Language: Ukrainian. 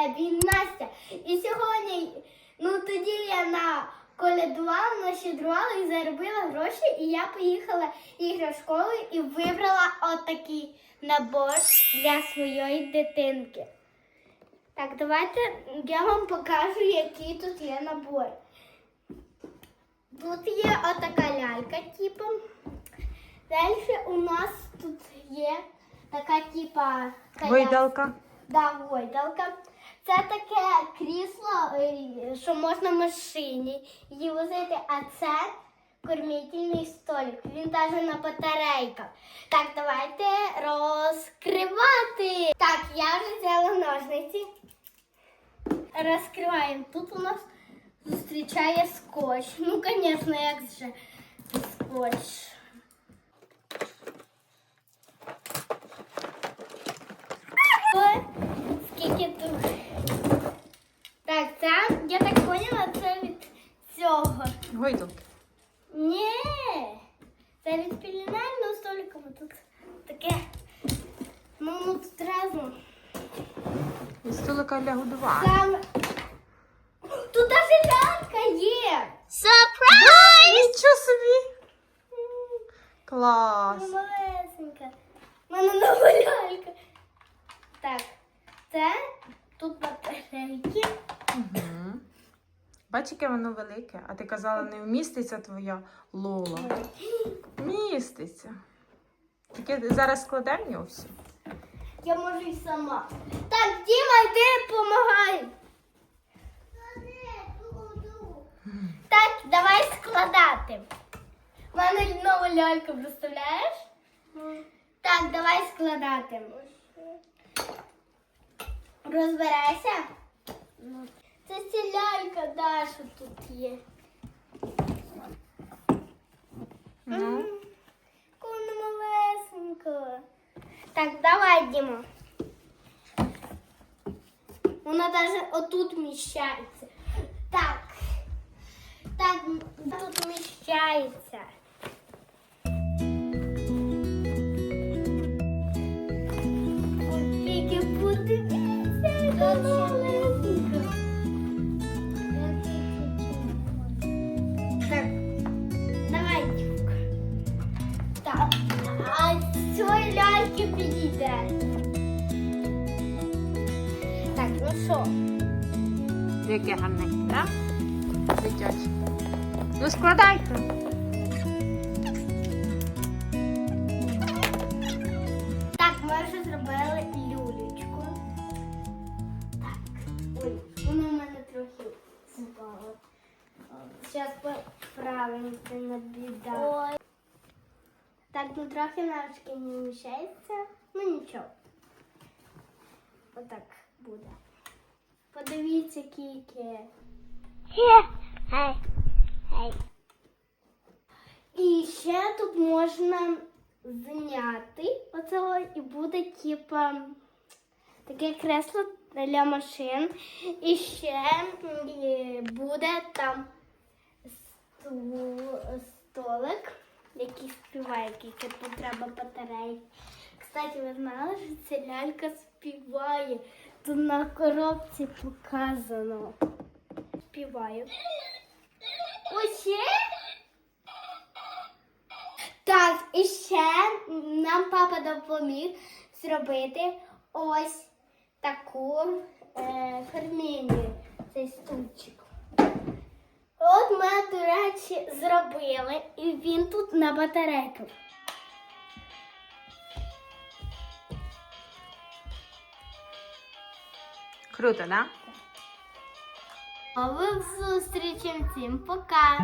бебі, Настя. І сьогодні, ну тоді я на колядувала, нащедрувала і заробила гроші, і я поїхала іграшковою і вибрала отакий набор для своєї дитинки. Так, давайте я вам покажу, який тут є набор. Тут є отака лялька, типу. Далі у нас тут є така, типа, коляска. Гойдалка. Да, гойдалка. Це таке крісло, е, що можна в машині її возити, а це кормітельний столик. Він навіть на батарейках. Так, давайте розкривати. Так, я вже взяла ножниці. Розкриваємо. Тут у нас зустрічає скотч. Ну, звісно, як же скотч. Ой, Скільки тут. Так, це, я так поняла, це від цього. Гойдалки. Ні, це від пеленального столика, бо тут таке. Ну, ну тут разом. І столика для годування. Там. Тут лялька є. Нічого собі. Клас. Ну, Малесенька. У мене нова лялька. Так, це Бач, яке воно велике, а ти казала, не вміститься твоя Лола. Вміститься. Тільки зараз складемо його все. Я можу і сама. Так, Діма, йди допомагай. Так, давай складати. У мене нова лялька, представляєш? Так, давай складати. Розбирайся. Це ця лялька Даша тут є. Ну, Вона малесенька. Так, давай, Діма. Вона навіть отут вміщається. Так. Так, тут вміщається. Ой, Скільки буде ляльки підійде. Так, ну що? яке гарненьке, так? Дитяче. Ну, складайте. Так, ми вже зробили люлечку. Так, ой, воно в мене трохи спало. Зараз поправимо це на біда. Так, ну трохи навички не вміщається. Ну нічого. Отак буде. Подивіться, скільки. І ще тут можна зняти оцього і буде типа таке кресло для машин. І ще буде там столик, який співає, який тут треба батарейки. Кстати, ви знали, що ця лялька співає. Тут на коробці показано. Співає. Ось? Так, і ще нам папа допоміг зробити ось таку е, фермінію, цей стульчик. От ми, до речі, зробили, і він тут на батарейках. Круто, да? Нових зустрічей всім пока!